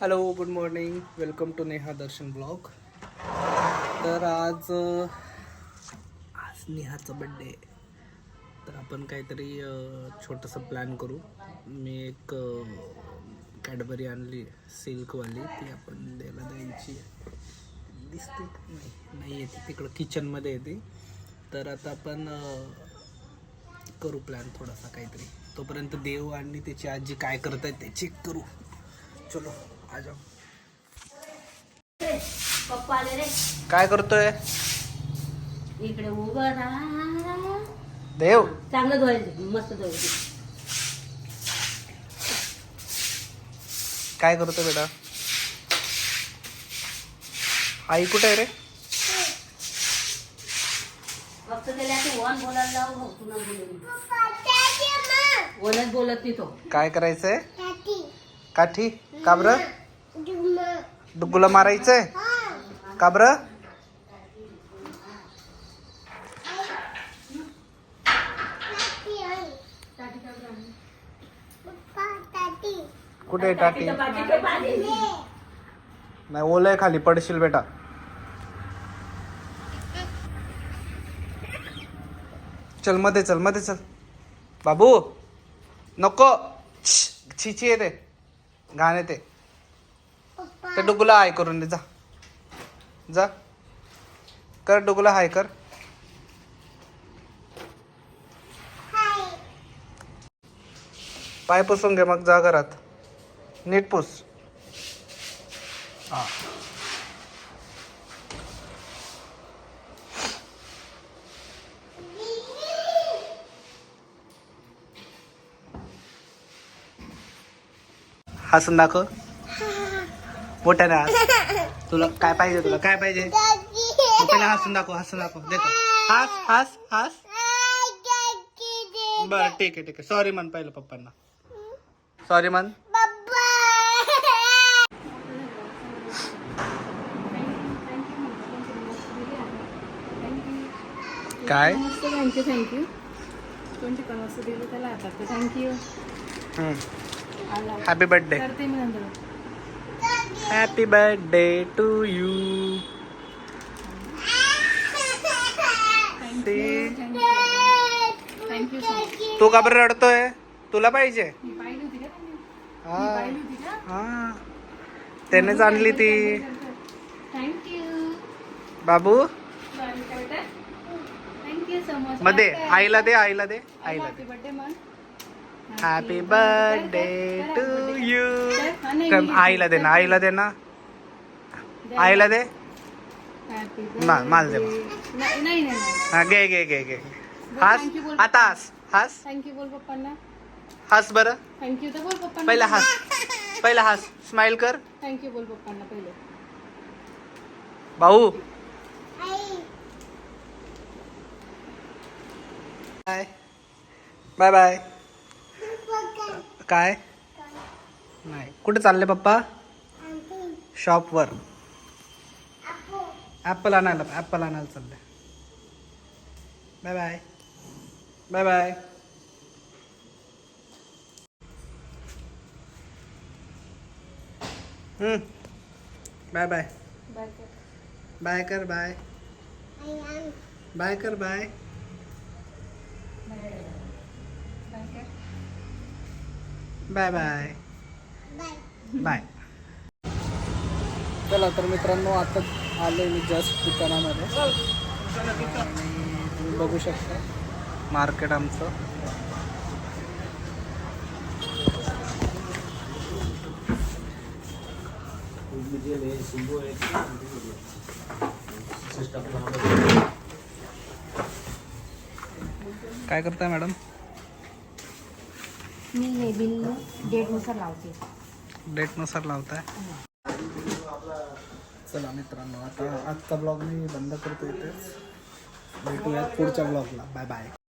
Hello good morning welcome to Neha Darshan blog तर आज आज नेहाचा बड्डे तर आपण काहीतरी छोटंसं प्लॅन करू. मी एक कॅडबरी आणली सिल्कवाली ती आपण द्यायला द्यायची दिसते. नाही नाही येते. तिकडं किचनमध्ये येते. तर आता आपण करू प्लॅन थोडासा काहीतरी. तोपर्यंत देव आणि त्याची आजी काय करत आहे ते चेक करू. चलो. पप्पा आले रे. काय करतोय? इकडे उभं राहा. देव. चांगलं धुवायचं मस्त धुवायचं काय करतोय बेटा? आई कुठे आहे रे? फक्त त्याला असं वन बोलायला लाव तुला बोलून वनच बोलत नाही तो. काय करायचंय? काठी. का बरं? डुग्गूला मारायचंय? का बरं? कुठे टाटी? नाही ओलय खाली पडशील बेटा. चलमध्ये चलमध्ये चल. बाबू नको. छिची येते. घाण येते ते डुगुला हाय करून दे जा. जा. कर डुगुला हाय कर. पाय पुसून घे मग जा घरात. नीट पुस. हा. हसून दाखव. मोठ्याने हस. तुला काय पाहिजे तुला काय पाहिजे? पहिला हसून दाखव हसून दाखव. देतो हस हस हस. बरं ठीक आहे ठीक आहे. सॉरी म्हण पहिलं पप्पांना. सॉरी म्हण. काय? थँक्यू थँक्यू कोण चिकन वस्तू दिलं त्याला आता? तर thank you happy birthday happy birthday to you तू का बरं रडतोय? तुला पाहिजे? त्यानेच आणली ती. बाबू? मध्ये आईला दे आईला दे आईला दे. हॅपी बर्थडे टू यू आईला दे ना आईला दे ना. आईला दे. ना माल दे हा घे घे घे घे. हस आता हस हस. थँक्यू बोल पप्पांना हस बरं. थँक्यू तर बोल पप्पांना पहिला हस. पहिला हस. स्माइल कर. थँक्यू बोल पप्पांना पहिले भाऊ. बाय बाय बाय काय? नाही. कुठे चालले पप्पा? शॉपवर. ॲपल आणायला ॲपल आणायला चालले. Bye bye bye bye bye bye bye कर. बाय बाय कर बाय बाय बाय. बाय. चला तर मित्रांनो आता आले मी जस्ट दुकानामध्ये. तुम्ही बघू शकता मार्केट आमचं. काय करताय मॅडम? मी हे बिल डेटनुसार लावते. डेटनुसार लावताय? चला मित्रांनो आता आजचा ब्लॉग मी बंद करतो इथे भेटूयात पुढच्या ब्लॉगला. Bye bye.